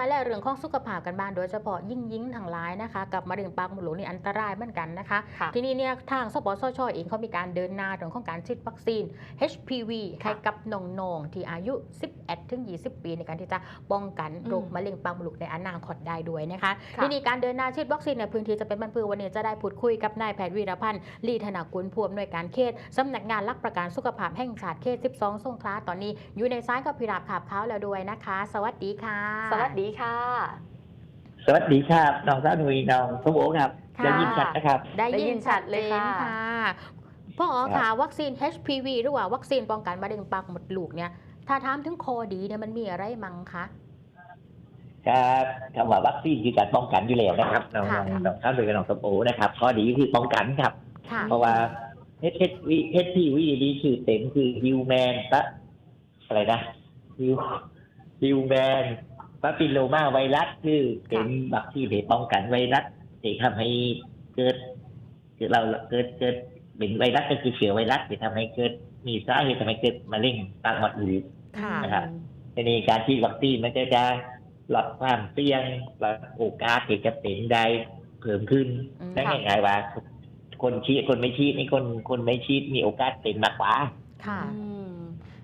มาแล้วเรื่องของสุขภาพกันบ้างโดยเฉพาะยิ่งยิ่งทางร้ายนะคะ กับมะเร็งปากมดลูกนี่อันตรายเหมือนกันนะคะค่ะทีนี้เนี่ยทางสปสชเองเขามีการเดินหน้าเรื่องของการฉีดวัคซีน HPV ค่ะให้กับน้องๆที่อายุ 11ถึง20 ปีในการที่จะป้องกันโรคอืมมะเร็งปากมดลูกในอนาคตได้ด้วยนะคะค่ะทีนี้การเดินหน้าฉีดวัคซีนในพื้นที่จะเป็นบรรพือวันนี้จะได้พูดคุยกับนายแพทย์วีรพันธ์ลีธนากุลผู้อำนวยการเขตสำนักงานรักประกันสุขภาพแห่งชาติเขต 12 สงขลาตอนนี้ อยู่ในซ้ายกับพิราบขาบเขาแล้วด้วยนะคะ สวัสดีค่ะ สวัสดีค่ะ สวัสดีครับน้องสาวหนุ่ยน้องสมโอครับค่ะ ได้ยินชัดนะครับ ได้ได้ยิยินนชัชัดดเลเลยยค่ะค่ะ พ่ออ๋อค่ะวัคซีน HPV หรือว่าวัคซีนป้องกันมะเร็งปากมดลูกเนี่ย ถ้าถามถึงคอดีเนี่ยมันมีอะไรมั่งคะ ครับคำว่าวัคซีนคือการป้องกันอยู่แล้วนะครับน้องค่ะ น้องน้องสาวหนุ่ยกับน้องสมโอนะครับข้อดีคือป้องกันครับ ค่ะ เพราะว่า HPV HPV นี่คือเต็มคือ Human ปะอะไรนะ Hu- Human ปาปิโลมาไวรัสคือเป็นวัคซีนที่ป้องกันไวรัสที่ทำให้เกิดเกิดเราเกิดเกิดเป็นไวรัสก็คือเชื้อไวรัสที่ทำให้เกิดมีสาเหตุทำให้เกิดมะเร็งปากมดลูกค่ะนะครับทีนี้การฉีดวัคซีนมันจะจะลดความเสี่ยงลดโอกาสที่จะเป็นได้เพิ่มขึ้นอืมได้ง่ายๆว่า คนฉีดคนไม่ฉีดนี่คนคนไม่ฉีดมีโอกาสเป็นมากกว่า ค่ะอืม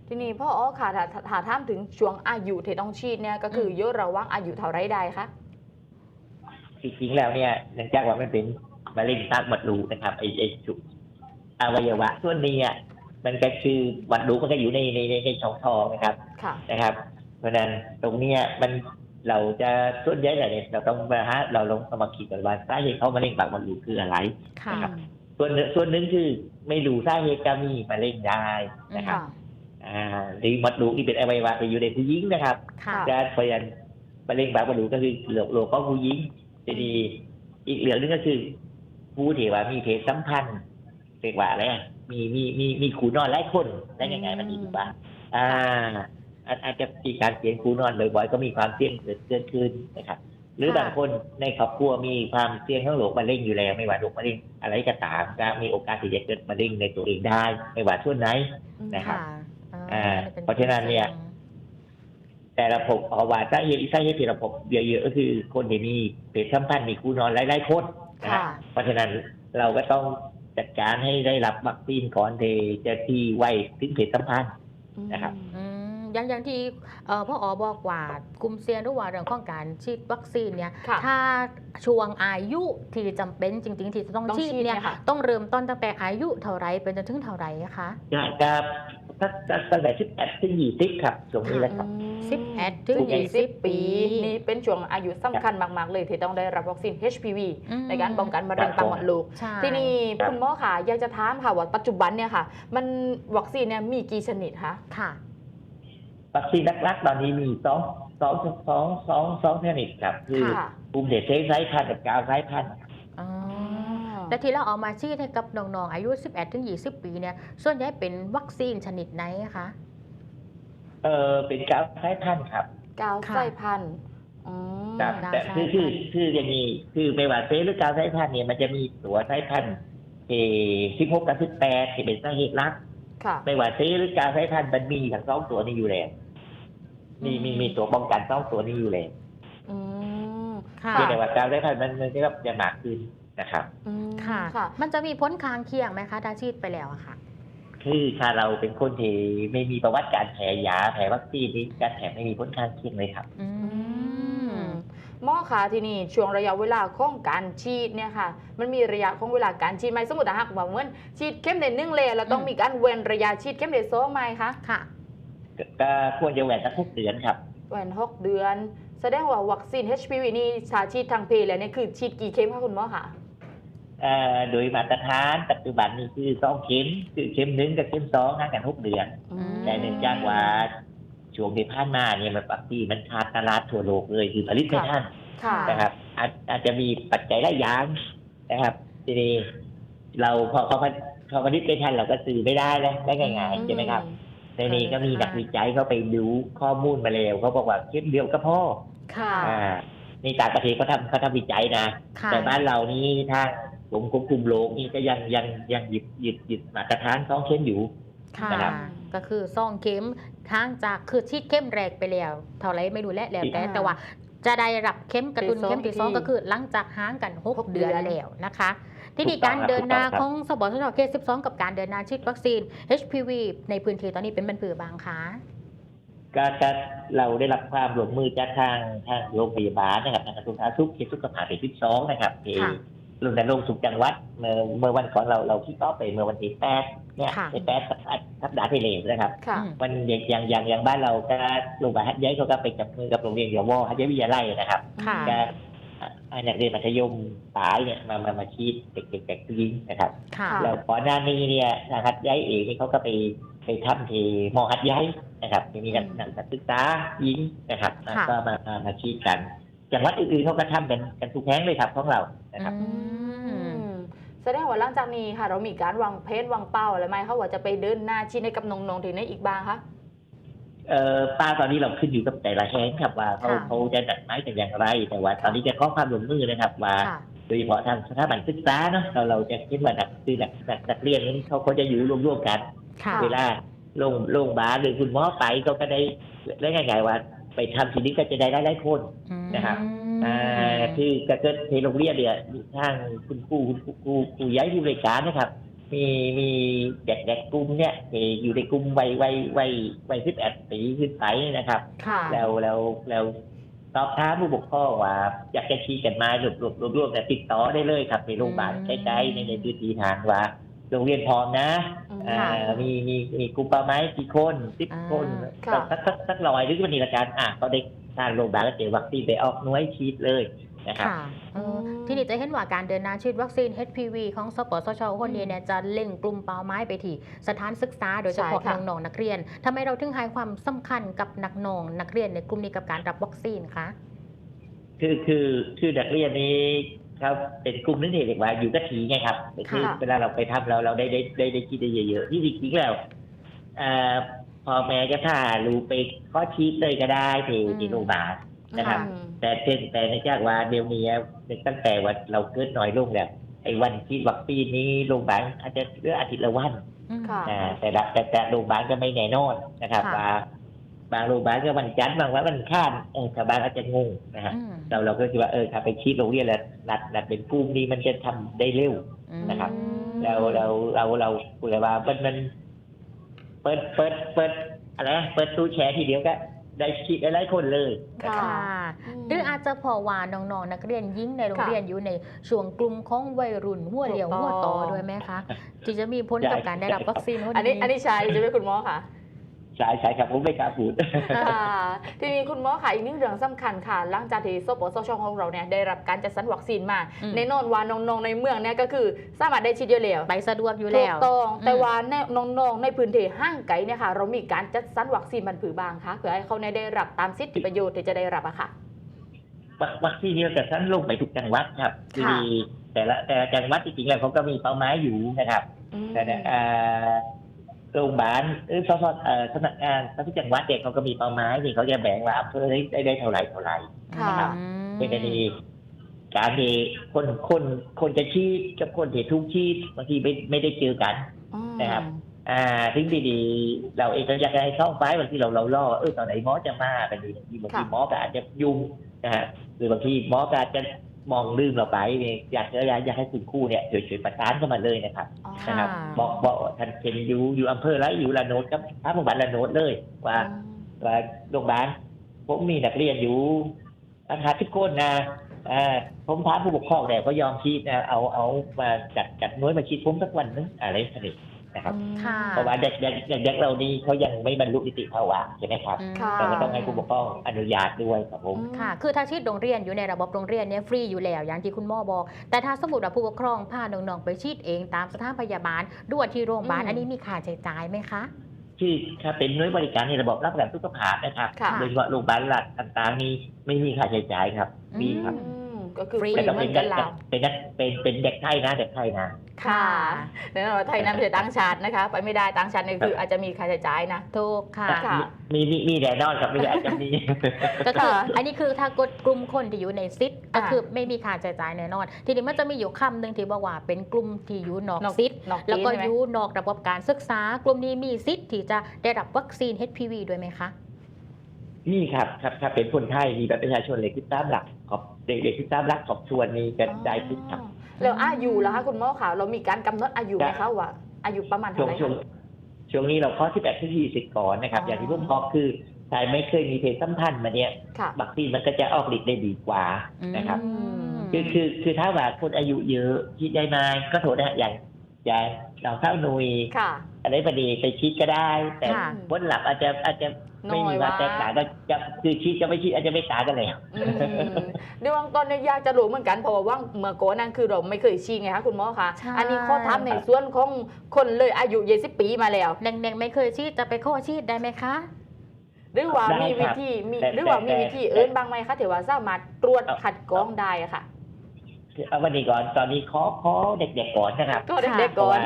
ทีนี้พ่ออ๋อค่ะถ้าถ้าถ้าถามถึงช่วงอายุที่ต้องฉีดเนี่ยก็คืออมอายุระหว่างอายุเท่าไรได้คะจริงๆแล้วเนี่ยเนื่องจากว่ามันเป็นมะเร็งปากมดลูกนะครับไอไอจุกอวัยวะส่วนนี้อะมันก็คือมดลูกมันก็อยู่ในในในในช่องท้องนะครับค่ะ นะครับ เพราะฉะนั้นตรงเนี้ยมันเราจะส่วนใหญ่เนี่ยเราต้องมาฮะเราลองเอามาคิดกันว่าสาเหตุเขามะเร็งปากมดลูกคืออะไร ค่ะนะครับ ส่วนหนึ่งส่วนหนึ่งคือไม่รู้สาเหตุก็มีมะเร็งได้นะครับ ค่ะ อ่าหรือมดลูกที่เป็นอวัยวะไปอยู่ในผู้หญิงนะครับค่ะ การเพราะฉะนั้นมะเร็งปากมดลูกก็คือโรคโรคของผู้หญิงจะดีอีกเรื่องหนึงก็คือ ผู้ที่ว่ามีเพศสัมพันธ์เรียกว่าอะไรอะมีมีมีมีคูนอนหลายคนได้ยังไงมันดีถูกปะอ่าอาจอาจจะมีการเสียงคูนอนบ่อยๆก็มีความเสี่ยงเกิดเกิดขึ้นนะครับ หรือค่ะบางคนในครอบครัวมีความเสี่ยงทั้งโรคมะเร็งอยู่แล้ว ไม่ว่าโรคมะเร็งอะไรก็ตามก็มีโอกาสที่จะเกิดมะเร็งในตัวเองได้ ไม่ว่าช่วงไหน นะครับ ค่ะ อ่าอัป็เพราะฉะนั้นเนี่ย แต่เราพบเอาว่าสาเหตุสาเหตุที่เราพบเยอะๆก็คือคนที่มีเพศสัมพันธ์มีคู่นอนหลายๆคนนะฮะค่ะ เพราะฉะนั้นเราก็ต้องจัดการให้ได้รับวัคซีนก่อนที่จะที่ไวถึงเพศสัมพันธ์ นะครับ อืมอย่างอย่างที่เอ่อพ่ออ๋อบอกว่ากลุ่มเสี่ยงหรือว่าเรื่องของการฉีดวัคซีนเนี่ย ค่ะ ถ้าช่วงอายุที่จำเป็นจริง ๆ ที่จะต้องต้องฉีดฉีดเนี่ยเนี่ยค่ะ ต้องเริ่มต้นตั้งแต่อายุเท่าไรเป็นจนถึงเท่าไรอะคะจะจะตั้ง ตั้งแต่สิบแปดถึงยี่สิบครับช่วงนี้แหละครับ11ถึงยี่สิบ20ปี นี่เป็นช่วงอายุสำคัญมาก ๆ เลยที่ต้องได้รับวัคซีน HPV อืม ในการป้องกันมะเร็งปากมดลูก ใช่ ทีนี้ครับคุณหมอค่ะ อยากจะถามค่ะว่าปัจจุบันเนี่ยค่ะ มันวัคซีนเนี่ยมีกี่ชนิดคะค่ะ วัคซีนหลักๆตอนนี้มีสองสองสองสองสองชนิดครับ คือค่ะภูมิเดชเซไซพันธุ์กับกาวไซพันธุ์อ๋อ และที่เราเอามาฉีดให้กับน้องๆอายุ 11 ถึง 20 ปีเนี่ยส่วนใหญ่เป็นวัคซีนชนิดไหนอะคะเออเป็นกาวไซพันธุ์ครับกาวค่ะไส้พันธุ์อืมครับกาวแต่ไซคือพัคือนธุ์คืออย่างนี้คือไม่ว่าเซหรือกาวไซพันธุ์เนี่ยมันจะมีตัวไซพันธุ์เอสิบหกกับสิบแปดที่เป็นสาเหตุหลัก ค่ะ ไม่ว่าเซหรือกาวไซพันธุ์มันมีทั้งสองตัวนี้อยู่แล้วมีมีมีตัวป้องกันสองตัวนี้อยู่แล้ว อืม ค่ะ เพียงแต่ว่ากาวไซพันธุ์มันมันก็จะหนักขึ้น นะครับ อืมค่ะ ค่ะ มันจะมีผลข้างเคียงไหมคะถ้าฉีดไปแล้วอะค่ะ คือถ้าเราเป็นคนที่ไม่มีประวัติการแพ้ยาแพ้วัคซีนนี่การแพ้ไม่มีผลข้างเคียงเลยครับ อือืมมหมอคะที่นี่ช่วงระยะเวลาของการฉีดเนี่ยค่ะ มันมีระยะของเวลาการฉีดไหมสมมติถ้าหากว่าเหมือนฉีดเข้มเด่นหนึ่งเลยเราต้องอืม มีการเว้นระยะฉีดเข้มเด่นสองไหมคะค่ะ ก็ควรจะแหวนสักทุกเดือนครับ เว้นหกเดือน แสดงว่าวัคซีน HPV นี่ชาฉีดทางเพศแล้วเนี่ยคือฉีดกี่เข็มคะคุณหมอคะเอ่อ โดยมาตรฐานปัจจุบันนี่คือสองเข็มคือเข็มหนึ่งกับเข็มสองห่างกันหกเดือนอืมแต่เนื่องจากว่าช่วงที่ผ่านมาเนี่ยมันปักที่มันขาดตลาดทั่วโลกเลยคือผลิตไม่ทันค่ะนะครับอาจอาจจะมีปัจจัยหลายอย่างนะครับ ทีนี้เราพอเขาพอผลิตไม่ทันเราก็ซื้อไม่ได้แล้วได้ง่ายๆใช่ไหมครับในนี้ก็มีนักวิจัยเขาไปดูข้อมูลมาแล้วเขาบอกว่าเข็มเดียวก็พอค่ะอ่านี่ต่างประเทศเขาทำเขาทำวิจัยนะค่ะแต่บ้านเรานี่ทาง กรมควบคุมโรคนี่ก็ยังยังยังหยิบหยิบหยิบมาตรฐานสองเข็มอยู่ ค่ะ นะครับก็คือซองเข็มทางจากคือฉีดเข้มแรกไปแล้ว เท่าไรไม่รู้แหละแล้วแต่อ่าแต่ว่าจะได้รับเข็มกระตุ้นที่สองเข็มที่สองที่ก็คือหลังจากห่างกันหก6เดือนเดือนแล้วนะคะ ที่นี่ถูกต้องการเดินหน้าครับของสบสชเขต12 กับการเดินหน้าฉีดวัคซีน HPV ในพื้นที่ตอนนี้เป็นบรรพือบางคะก็จะเราได้รับความร่วมมือจากทางทางโรงพยาบาลนะครับทางกระทรวงสาธารณสุขเขตสุขภาพเขตที่สองนะครับที่ค่ะ รณรงค์สุขจังหวัดเมื่อเมื่อวันก่อนเราเราที่ก็ไปเมื่อวันที่แปดเนี่ยค่ะในแปดสัปดาห์ที่แล้วนะครับค่ะอืมมันอย่างอย่างอย่างอย่างบ้านเราก็โรงพยาบาลฮัทย้ายเขาก็ไปจับมือกับโรงเรียนเดียววอฮัทย้ายวิทยาลัยนะครับค่ะก็อ่านักเรียนมัธยมปลายเนี่ยมามามาชีดเด็กเด็กเด็กผู้หญิงนะครับค่ะค่ะแล้วก่อนหน้านี้เนี่ยทางฮัทย้ายเองนี่เขาก็ไปไปทำที่มอฮัทย้ายนะครับที่มีนักนักศึกษาหญิงนะครับค่ะก็มามามาชีดกันจังหวัดอื่นๆเขาก็ทำกันกันทุกแห่งเลยครับของเรานะครับอืมแส ดงว่าหลังจากนี้ค่ะ เรามีการวางเพจวางเป้าอะไรไหมเขาว่าจะไปเดินหน้าชี้ในกับน้องๆที่ไหนอีกบ้างคะเอ่อป้าตอนนี้เราขึ้นอยู่กับแต่ละแห่งครับว่าเขาค่ะเขาจะจัดไม้แต่อย่างไร แต่ว่าตอนนี้จะขอความร่วมมือนะครับว่าค่ะโดยเฉพาะทางสถาบันศึกษาเนาะเราเราจะคิดว่านักคือนักนักนักเรียนนั้นเขาเขาจะอยู่ร่วมๆกันค่ะเวลาโรงโรงพยาบาลหรือคุณหมอไปก็ก็ได้ได้ง่ายๆว่า ไปทำทีนี้ก็จะได้หลายๆคนนะครับ อ่าที่กระเกิดในโรงเรียนเนี่ยทางคุณครูคุณครูครูครูย้ายผู้บริการนะครับ มีมีเด็กเด็กกลุ่มเนี่ยที่อยู่ในกลุ่มวัยวัยวัยวัยสิบแปดปีขึ้นไปนะครับ ค่ะแล้วแล้วแล้วสอบถามผู้ปกครองว่าอยากจะชี้กันมารวบรวบรวบรวมแต่ติดต่อได้เลยครับในโรงพยาบาลอืมใกล้ๆในในพื้นที่ทางว่าโรงเรียนพร้อมนะอืมอ่าค่ะมีมีมีกลุ่มเป้าหมายกี่คนสิบอ่าคนค่ะ สักสักสักร้อยหรือวันนี้ละกันอะก็ได้ ทางโรงพยาบาลก็เจอวัคซีนไปออกหน่วยฉีดเลยนะครับค่ะเอออืมที่นี่จะเห็นว่าการเดินหน้าฉีดวัคซีน HPV ของสปสชคนนี้เนี่ยจะเล็งกลุ่มเป้าหมายไปที่สถานศึกษาโดยเฉพาะใช่ค่ะ น้องๆนักเรียนทำไมเราถึงให้ความสำคัญกับนักน้องนักเรียนในกลุ่มนี้กับการรับวัคซีนคะคือคือคือนักเรียนนี้ครับเป็นกลุ่มนึงที่เรียกว่าอยู่กับถีไงครับคือค่ะเวลาเราไปทำเราเราได้ได้ได้ได้คิดได้เยอะๆที่จริงๆแล้วอ่า พอแม่จะถ้ารู้ไปข้อชีดเลยก็ได้ที่ที่โรงพยาบาลนะครับอืมแต่เช่นแต่ในจากว่าเดี๋ยวนี้ตั้งแต่ว่าเราเกิดน้อยลงแล้วไอ้วันที่วัคซีนนี้โรงพยาบาลอาจจะเหลืออาทิตย์ละวันอืมค่ะอ่าแต่ละแต่แต่โรงพยาบาลก็ไม่แน่นอนนะครับค่ะว่าบางโรงพยาบาลก็วันจันทร์บางวันวันข้ามเออชาวบ้านอาจจะงงนะฮะอืมเราเราก็คิดว่าเออถ้าไปชีดโรงเรียนแล้วนัดนัดเป็นกลุ่มนี้มันจะทำได้เร็วนะครับอืมเราเราเราเราคุยว่ามันมัน เปิดเปิดเปิดอะไรนะเปิดตู้แชร์ทีเดียวก็ได้ชีดได้หลายคนเลยค่ะค่ะ หรืออาจจะพอว่าน้องๆนักเรียนยิ่งในโรงเรียนอยู่ในช่วงกลุ่มของวัยรุ่นหัวเหลียวถูกต้อง หัวโตด้วยไหมคะที่จะมีผลกับการได้รับวัคซีนคนอันนี้นี้อันนี้ชายจะเป็นคุณหมอค่ะ ใช่ใช่ครับผมไม่กล้าพูดค่ะทีนี้คุณหมอค่ะอีกหนึ่งเรื่องสำคัญค่ะ หลังจากที่สปสชของเราเนี่ยได้รับการจัดสรรวัคซีนมาอืมแน่นอนว่าน้องๆในเมืองเนี่ยก็คือสามารถได้ฉีดเดียวแล้วไปสะดวกอยู่ถูแล้กวต้องอืมแต่ว่าแน่น้องๆในพื้นที่ห้างไกลเนี่ยค่ะเรามีการจัดสรรวัคซีนบรรผือบางคะเพื่อให้เขาเนี่ยได้รับตามสิทธิประโยชน์ที่จะได้รับอะค่ะวัควัคซีนเนี่ยแต่ท่านลงไปทุกจังหวัดครับค่ะมีแต่ละแต่ละจังหวัดจริงๆแล้วเขาก็มีเป้าหมายอยู่นะครับอืมแต่ เนี่ยเอ่อโรงพยาบาลหรือสพเอ่อสำนักงานทุกจังหวัดเนี่ยเขาก็มีเป้าหมายที่เขาจะแบ่งว่าอำเภอได้ได้ได้เท่าไหร่เท่าไหร่ค่ะครับเป็นกรณีการที่คนคนคนจะชี้กับคนที่ทุกชี้บางทีไม่ไม่ได้เจอกัน อืมนะครับ อ่าถึงดีๆเราเองก็อยากจะให้เข้าไปบางทีเราเราล่อว่าเออตอนไหนหมอจะมาบางทีบางทีบางทีค่ะหมอก็อาจจะยุ่งนะฮะหรือบางทีหมอก็อาจจะ มองลืมเราไปเนี่ยอยากจะอยากอยากให้คุณครูเนี่ยช่วยช่วยประสานเข้ามาเลยนะครับอ๋อค่ะนะครับบอกบอกท่านเป็นอยู่อยู่อำเภอไรอยู่ละโนดครับท้าโรงพยาบาลละโนดเลยว่าว่าโรงพยาบาลผมมีนักเรียนอยู่อาคารที่ก้นนะอ่าผมถามผู้ปกครองเนี่ยก็ยอมชีดนะเอาเอามาจัดจัดหน้วยมาชีดผมสักวันนึงอะไรสนิท นะครับค่ะเพราะว่าเด็กเด็กเด็กเด็กเรานี่เขายังไม่บรรลุนิติภาวะใช่ไหมครับอืมค่ะเราก็ต้องให้ผู้ปกครองอนุญาตด้วยครับผมค่ะ คือถ้าชีดโรงเรียนอยู่ในระบบโรงเรียนเนี่ยฟรีอยู่แล้วอย่างที่คุณหมอบอก แต่ถ้าสมมติว่าผู้ปกครองพาน้องๆไปชีดเองตามสถานพยาบาลด้วยที่โรงพยาบาลอืมอันนี้มีค่าใช้จ่ายไหมคะที่ถ้าเป็นหน่วยบริการในระบบรับประกันสุขภาพนะครับค่ะโดยเฉพาะโรงพยาบาลหลักต่างๆนี่ไม่มีค่าใช้จ่ายครับฟรีครับอืม ก็คือฟฟรีรีแต่ก็เหมืเป็อนนเด็กันกเราเป็นนักเป็นเป็นเด็กไทยนะเด็กไทยนะค่ะแน่นอนว่าไทยนั้นไม่ใช่ต่างชาตินะคะ ไปไม่ได้ต่างชาตินี่คืออาจจะมีค่าใช้จ่ายนะถูกค่ะค่ะมีมีมีแน่นอนครับไม่ได้อาจจะมีก็คือค่ะอันนี้คือถ้ากดกลุ่มคนที่อยู่ในซิทก็อ่าคือไม่มีค่าใช้จ่ายแน่นอน ทีนี้มันจะมีอยู่คำหนึ่งที่บอกว่าเป็นกลุ่มที่อยู่นอกนอกซิทนอกแล้วก็ใช่ไหมอยู่นอกระบบการศึกษากลุ่มนี้มีสิทธิ์ที่จะได้รับวัคซีน HPV ด้วยไหมคะนี่ครับครับครับเป็นคนไทยมีบัตรประชาชนเลขที่ตามหลัก ขอบเด็กเด็กที่ตามหลักขอบชวนนี้ก็ได้ทุกครับ แล้วอายุล่ะคะคุณหมอคะเรามีการกำหนดอายุไหมคะว่า อายุประมาณช่วเท่างไหร่ช่วงคะ ช่วงนี้เราข้อที่แปดที่ยี่สิบก่อนนะครับ อ๋อออ ย่างที่ผมบอกคือถ้าไม่เคยมีเพศสัมพันธ์มาเนี่ยค่ะวัคซีนมันก็จะออกฤทธิ์ได้ดีกว่านะครับ อืม คือคือคือถ้าว่าคนอายุเยอะฉีดได้มาก็โทษนะอย่างอย่างเราเท่านุยค่ะ อะไรพอดีไปฉีดก็ได้ แต่ค่ะผลหลับอาจจะอาจจะไม่มีน้อยว่าว่าแตกต่างก็จะคือฉีดจะไม่ฉีดอาจจะไม่ต่างกันเลย อืมในวงตอนนี้อยากจะรู้เหมือนกันเพราะว่าว่างเมื่อก่อนนั้นคือเราไม่เคยชี้ไงคะคุณหมอคะใช่ อันนี้ข้อทำในส่วนของคนเลยอายุยี่สิบปีมาแล้ว เด็กๆไม่เคยชีดจะไปข้อชีดได้ไหมคะ หรือว่าได้มีครัวิบธีมีแต่หรือว่ามีแต่วิธีอื่นบ้างไหมคะที่ว่าสามารถตรวจเอา ขัดกรองได้อะค่ะเอา วันนี้ก่อนตอนนี้ขอขอเด็กๆก่อนนะครับก็เด็กๆก่อน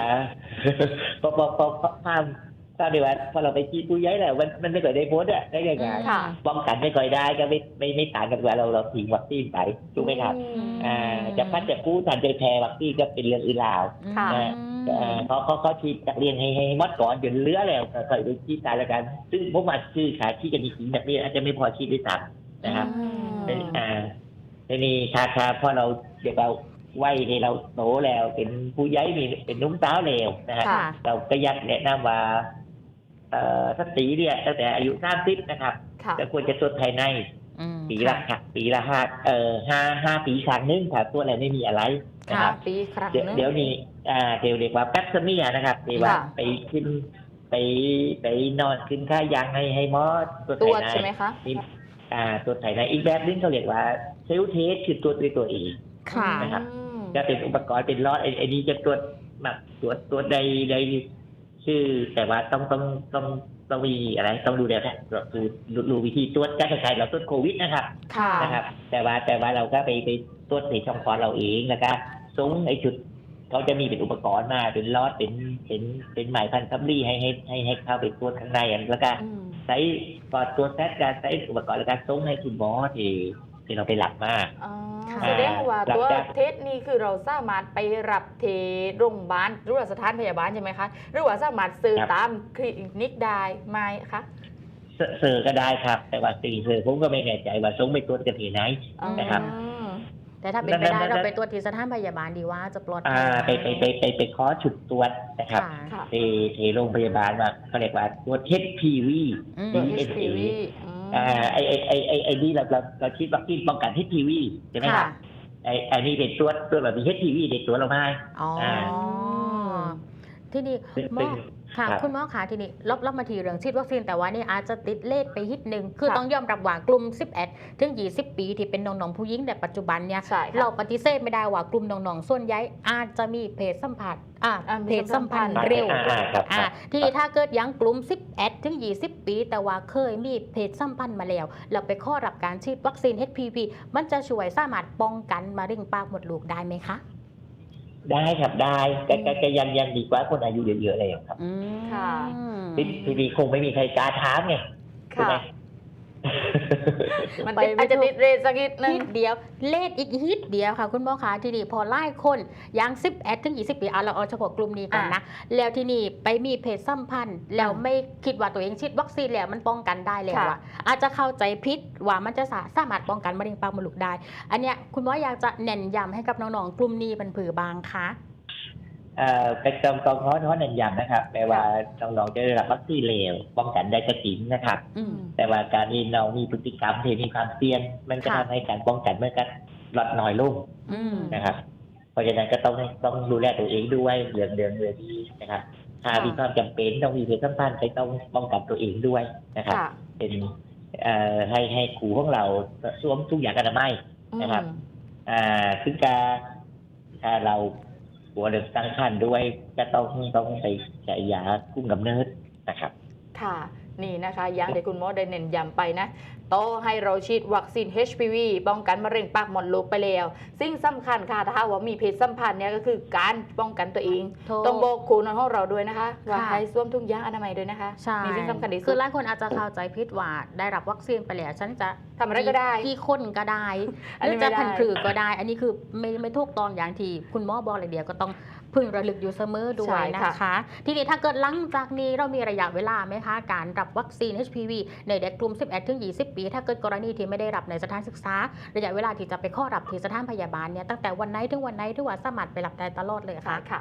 เพราะว่าพอพอพอพามทราบดีว่าพอเราไปชี้ผู้ใหญ่แล้วมันมันไม่เกิดได้โพสต์อะได้ยังไงค่ะป้องกันไม่ค่อยได้ก็ไม่ไม่ไม่ต่างกันเวลาเราเราทิ้งวัคซีนไปถูกไหมครับอืมอ่าจะพัดจะผู้ทันจะแพ้วัคซีนก็เป็นเรื่องอื่นราวค่ะอืมอ่าเขาเขาเขาชี้จากเรียนให้ให้มดก่อนจนเหลือแล้วก็ค่อยไปชี้ตายแล้วกัน ซึ่งผมว่าชื่อขาชี้กันจริงๆแบบนี้อาจจะไม่พอชี้ด้วยซ้ำนะครับอืม เป็นอ่าทีนี้ถ้าถ้าพอเราเดี๋ยวเราวัยที่เราโตแล้วเป็นผู้ใหญ่มีเป็นนุ่มสาวแล้วนะฮะค่ะ เราก็อยักแนะนำว่าเอ่อถ้าสีเนี่ยตั้งแต่อายุสามสิบนะครับค่ะจะควรจะตรวจภายในอืมปีละค่ะปีละห้าเอ่อห้าห้าปีครั้งหนึงถ้าตัวอะไรไม่มีอะไรนะคค่ะรับ ปีครั้งเดี๋ยวหนึง เดี๋ยวนี้อ่าเดี๋ยวเรียกว่าแป๊บสมียนะครับเรียกว่าค่ะ ไปขึ้นไปไปนอนขึ้นค่ายางให้ให้หมอตรวจตรวจภายในใช่ไหมคะนี่อ่าตรวจภายในอีกแบบนึงเขาเรียกว่า เซลล์เทสคือตรวจด้วยตัวเองค่ะนะครับอืมจะเป็นอุปกรณ์เป็นรอดไอ้ไอ้นี้จะตรวจแบบตรวจตรวจใดใดชื่อ แต่ว่าต้องต้องต้องต้องมีอะไร ต้องดูแลแพทย์ตรวจดูดูดูวิธีตรวจการใช้เราตรวจโควิดนะครับค่ะนะครับ แต่ว่าแต่ว่าเราก็ไปไปตรวจในช่องคลอดเราเองนะครับซุ้งไอ้จุดเขาจะมีเป็นอุปกรณ์มาเป็นรอดเป็นเป็นเป็นหมายพันธุ์ซับลี่ให้ให้ให้ให้เข้าไปตรวจข้างในอันแล้วก็อืมใช้ก่อนตรวจแพทย์การใช้อุปกรณ์และการส่งให้คุณหมอที่ ที่เราไปหลับมาอ๋อค่ะ แสดงว่าหลังตัวจากเทสนี้คือเราสามารถไปรับเทโรงพยาบาลหรือว่าสถานพยาบาลใช่ไหมคะหรือว่าสามารถซื้อครับตามคลินิกได้ไหมคะเซอร์เซอร์ก็ได้ครับ แต่ว่าสีเซอร์ผมก็ไม่แน่ใจว่าส่งไปตรวจกันที่ไหนนะครับอืมแต่ถ้าเป็นไปได้นั่นๆๆเราไปตรวจที่สถานพยาบาลดีว่าจะปลอดภัอ่ายไปไปไปไปไปขอจุดตรวจนะครับค่ะค่ะที่ที่โรงพยาบาลว่าเขาเรียกว่าตรวจ HPV อืมตรวจ DSA HPV อืมอ่า ไอไอไอไอไอนี่เราเราเราฉีดวัคซีนป้องกัน HPV ใช่ไหมคค่ะรับไอไอนี่เป็นตรวจตรวจแบบมี HPV เด็กตัวเรามาอ๋ออาที่นี่เป็นหมเป็อน ค่ะครับคุณหมอขาทีนี้รอบรอบมาทีเรื่องฉีดวัคซีนแต่ว่านี่อาจจะติดเลขไปฮิตหนึ่งคือค่ะต้องยอมรับว่ากลุ่ม 11 ถึง 20 ปีที่เป็นน้องๆผู้หญิงในปัจจุบันเนี่ยใช่ค่ะเราปฏิเสธไม่ได้ว่ากลุ่มน้องๆส่วนใหญ่อาจจะมีเพศสัมพันธ์อ่าอ่ามีเพศสัมพันธ์สัมพันธ์เร็วอ่าอ่าครับคอ่ารับทีนี้ถ้าเกิดยังกลุ่ม 11 ถึง 20 ปี แต่ว่าเคยมีเพศสัมพันธ์มาแล้ว เราไปข้อรับการฉีดวัคซีน HPV มันจะช่วยสามารถป้องกันมะเร็งปากมดลูกได้ไหมคะ ได้ครับได้แต่แต่แต่ยังยังดีกว่าคนอายุเยอะๆเลยครับอืมค่ะทีทีนี้คงไม่มีใครกล้าถามไงใช่ไหม ค่ะ มันไปติดไม่อาจจะถูกติดเรทสักนิดนึงฮิตเดียว เลขอีกฮิตเดียวค่ะ คุณหมอคะทีนี้พอไล่คนยัง11ถึง20ปีเอาเราเอาเฉพาะกลุ่มนี้ก่อนนะ แล้วทีนี้ไปมีเพศสัมพันธ์ แล้วไม่คิดว่าตัวเองฉีดวัคซีนแล้วมันป้องกันได้แล้วค่ะอะอาจจะเข้าใจผิดว่ามันจะสาสามารถป้องกันมะเร็งปากมดลูกได้ อันเนี้ยคุณหมออยากจะเน้นย้ำให้กับน้องๆกลุ่มนี้เป็นผือบางคะ เอ่อเป็นกองกองท้อท้อเน้นย้ำนะครับแม้ว่าน้องๆจะได้รับวัคซีนเร็วป้องกันได้ก็จริงนะครับ อืม แต่ว่าการที่เรามีพฤติกรรมที่มีความเสี่ยงมันก็ค่ะ ทำให้การป้องกันมันก็ลดน้อยลงอืม นะครับ เพราะฉะนั้นก็ต้องต้องดูแลตัวเองด้วยเรื่องเรื่องเรื่องนี้นะครับถ้ามีความจำเป็นต้องมีเพศสัมพันธ์ก็ต้องป้องกันตัวเองด้วยนะครับ ค่ะเป็นเอ่อให้ให้ครูของเราสวมทุกอย่างอนามัย นะครับ อืม อ่าซึ่งการถ้าเรา กลัวเด็กตั้งครรภ์ด้วยก็ต้องต้องไปใช้ยาคุมกำเนิดนะครับ ค่ะ นี่นะคะอย่างที่คุณหมอได้เน้นย้ำไปนะต่อให้เราฉีดวัคซีน HPV ป้องกันมะเร็งปากมดลูกไปแล้ว สิ่งสำคัญค่ะถ้าว่ามีเพศสัมพันธ์เนี่ยก็คือการป้องกันตัวเองโทรต้องบอกคุณของเราด้วยนะคะว่าค่ะให้สวมทุกอย่างอนามัยด้วยนะคะใช่นี่สิ่งสำคัญที่สุคืดอหลายคนอาจจะเข้าใจผิดว่าได้รับวัคซีนไปแล้ว ฉันจะทำอะไรก็ได้กี่คนก็ได้อันหรืนี้อไม่จะได้พันผือก็ได้ อันนี้คือไม่ไม่ถูกต้องอย่างที่คุณหมอบอกเลยเดียวก็ต้อง พึงระลึกอยู่เสมอด้วใช่ยค่ะนะคะ ทีนี้ถ้าเกิดหลังจากนี้เรามีระยะเวลาไหมคะ การรับวัคซีน HPV ในเด็กกลุ่ม 11 ถึง 20 ปี ถ้าเกิดกรณีที่ไม่ได้รับในสถานศึกษา ระยะเวลาที่จะไปข้อรับที่สถานพยาบาลเนี่ยตั้งแต่วันไหนถึงวันไหนที่ว่าสามารถไปรับได้ตลอดเลยค่ะค่ะค่ะ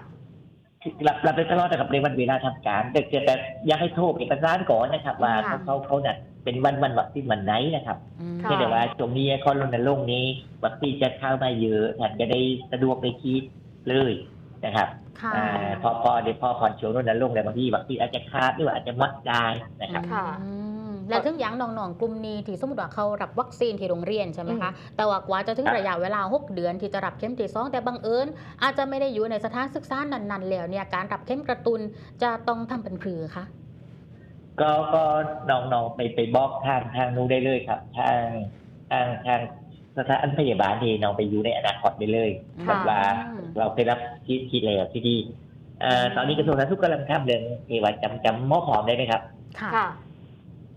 รับรับไปตลอดนะครับในวันเวลาทำการแต่แต่อยากให้โทรเอกสารก่อนนะครับ ว่าค่ะเขาเขาเขาเนี่ยเป็นวันวันวัคซีนวันไหนนะครับอืมค่ะแค่แต่ว่าตรงนี้ข้อรณรงค์นี้วัคซีนจะเข้ามาเยอะท่านจะได้สะดวกในคิดเลย นะครับค่ะอ่าพอพอเดี๋ยวพอผ่อนช่วงรณรงค์แล้วบางทีวัคซีนอาจจะขาดหรือว่าอาจจะหมัดได้นะครับค่ะอืมแล้วถึงอย่างน้องๆกลุ่มนี้ที่สมมติว่าเขารับวัคซีนที่โรงเรียนใช่ไหมคะ แต่ว่ากว่าจะถึงครับระยะเวลา 6 เดือนที่จะรับเข็มที่สองแต่บังเอิญอาจจะไม่ได้อยู่ในสถานศึกษานั้น ๆ แล้วเนี่ยการรับเข็มกระตุนจะต้องทำเป็นผือคะก็ก็น้องๆไปไปบอกทางทางนู้นได้เลยครับ ทางทางทางสถานพยาบาลที่น้องไปอยู่ในอนาคตได้เลยค่ะแบบว่าเราเคยรับ คิดคิดแล้วที่ดีเอ่อตอนนี้กระทรวงสาธารณสุขกำลังทำเรื่องเอว่าจำจำหมอผอมได้ไหมครับค่ะค่ะ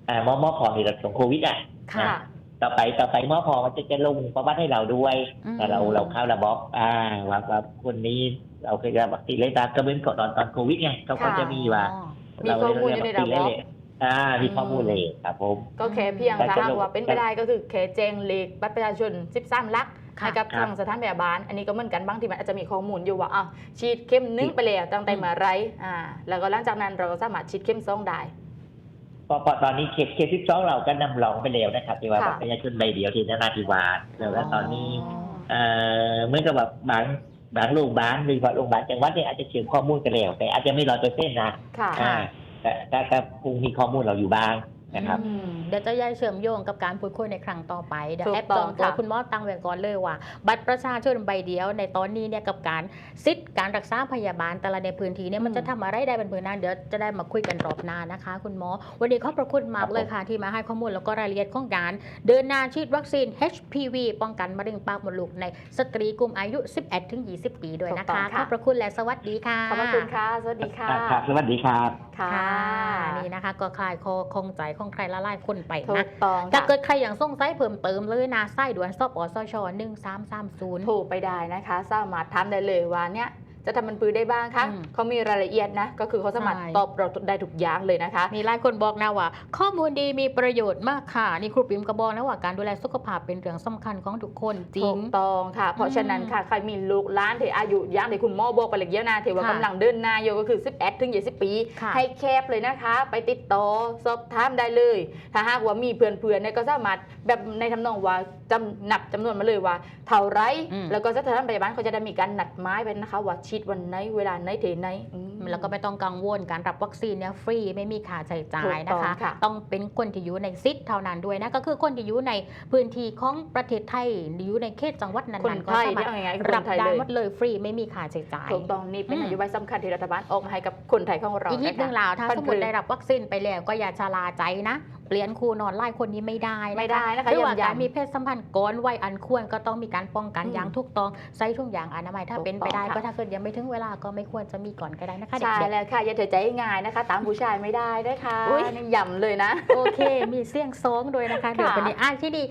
อ่าหมอหมอผอมในเรื่องของโควิดอะค่ะ ค่ะ ต่อไปต่อไปหมอผอมมันจะจะลงประวัติให้เราด้วยอืม แต่เราเราเข้าระบอกอ่าว่าว่าคนนี้เราเคยรับวัคซีนเลยตามก็เหมือนก่อนตอนตอนโควิดไงเขาก็ค่ะ จะมีว่า อ๋อ มีข้อมูลอยู่ในระบบอ่ามีข้อมูลเลยครับผม ก็แค่เพียงแต่ถ้าจะหากลงว่าเป็นไปได้ก็คือแค่แจ้งเลขบัตรประชาชน 13ลักษณ์ค่ะ ให้กับครับทางสถานพยาบาล อันนี้ก็เหมือนกันบางทีมันอาจจะมีข้อมูลอยู่ว่าอ้าวฉีดเข้มหนึ่งไปแล้วตั้งแต่เมื่อไรอ่าแล้วก็หลังจากนั้นเราก็สามารถฉีดเข้มสองได้พอพอตอนนี้เคสเคสที่สองเราก็นำรองไปแล้วนะครับที่ว่าค่ะบัตรประชาชนใบเดียวที่นราธิวาสแล้วก็ตอนนี้เอ่อเหมื่อนกับแบบบางบางโรงพยาบาลหรือว่าโรงพยาบาลจังหวัดเนี่ยอาจจะเชื่อมข้อมูลกันแล้วแต่อาจจะไม่ร้อยเปอร์เซ็นต์นะค่ะอ่าแต่แต่แต่คงมีข้อมูลเราอยู่บ้าง นะครับอืมเดี๋ยวจะย้ายเชื่อมโยงกับการพูดคุยในครั้งต่อไปเดี๋ยวถูกแอปต้จอองงตัวค่ะคุณหมอตั้งไว้ก่อนเลยว่า บัตรประชาชนใบเดียวในตอนนี้เนี่ยกับการสิทธิ์การรักษาพยาบาลแต่ละในพื้นที่เนี่ยมันจะทำอะไรได้เป็นพื้นนั้นเดี๋ยวจะได้มาคุยกันรอบหน้านะคะ คุณหมอ วันนี้ขอบพระคุณมากเลยค่ะ ที่มาให้ข้อมูลแล้วก็รายละเอียดของการเดินหน้าฉีดวัคซีน HPV ป้องกันมะเร็งปากมดลูกในสตรีกลุ่มอายุ 11-20 ปีด้วยนะถูกต้คะองขค่ะอบพระคุณและสวัสดีค่ะขอบพระคุณค่ะ สวัสดีค่ะครับสวัสดีครับค่ะค่ะนี่นะคะ ก็คลายคอคงใจของใครละลายคนไปถูนะกต้องถ้าค่ะเกิดใครอย่างส่งไส้เพิ่มเติมเลยนะไส้ด่วนสปสช1330โทรไปได้นะคะ สามารถถามได้เลยว่าเนี่ย จะทำมันปืนได้บ้างคะอืม เขามีรายละเอียดนะ ก็คือเขาสามารถใช่ตอบเราได้ทุกอย่างเลยนะคะ มีหลายคนบอกนะว่า ข้อมูลดีมีประโยชน์มากค่ะ นี่ครูปิมก็บอกนะว่าการดูแลสุขภาพเป็นเรื่องสำคัญของทุกคนจริถูง กต้องค่ะ เพราะฉะนั้นค่ะ ใครมีลูกหล้านที่อายุย่างที่คุณหมอบอกไปเลยเยอะนะที่ว่าค่ะกำลังเดินหน้าอยู่ก็คือ 11 ถึง 20 ปี ค่ะให้แคบเลยนะคะ ไปติดต่อสอบถามได้เลย ถ้าหากว่ามีเพื่อนๆเนี่ยก็สามารถแบบในทำนองว่าจำนับจำนวนมาเลยว่า เท่าไร อืม แล้วก็สถานพยาบาลเขาจะได้มีการนัดหมายไปนะคะว่าฉีดวันไหนเวลาไหนเทไหนอืมแล้วก็ไม่ต้องกังวลการรับวัคซีนเนี่ยฟรีไม่มีค่าใช้จ่ายถูกต้นะองคะค่ะต้องเป็นคนที่อยู่ในซิทเท่านั้นด้วยนะก็คือคนที่อยู่ในพื้นที่ของประเทศไทยหรืออยู่ในเขตจังหวัดคนนั้นๆก็ไทยสามารที่ถเอายังไงคือครับนไทยได้เลยหมดเลยฟรีไม่มีค่าใช้จ่ายถูกต้องนี่เป็นอืมนโยบายสำคัญที่รัฐบาลออกมาให้กับคนไทยของเราอีกนิดนึงนะคะแล้วถ้าพันสมมพืติชได้รับวัคซีนไปแล้วก็อย่าชะลาใจนะ เปลี่ยนครูนอนไล่คนนี้ไม่ได้นะคะไม่ได้นะคะหรือว่าย้ำๆการมีเพศสัมพันธ์ก่อนวัยอันควรก็ต้องมีการป้องกันอืมอย่างถูกต้องใส่ทุกอย่างอนามัยถ้าถูกเป็นไปได้ต้องค่ะก็ถ้าเกิดยังไม่ถึงเวลาก็ไม่ควรจะมีก่อนก็ได้นะคะใช่เด็กแล้วค่ะอย่าเถือใจง่ายนะคะ ตามผู้ชายไม่ได้นะคะอุ๊ยนี่ย่ำเลยนะๆโอเค มีเสี่ยงซองด้วยนะคะเดี๋ยวค่ะวันนี้อะที่นี่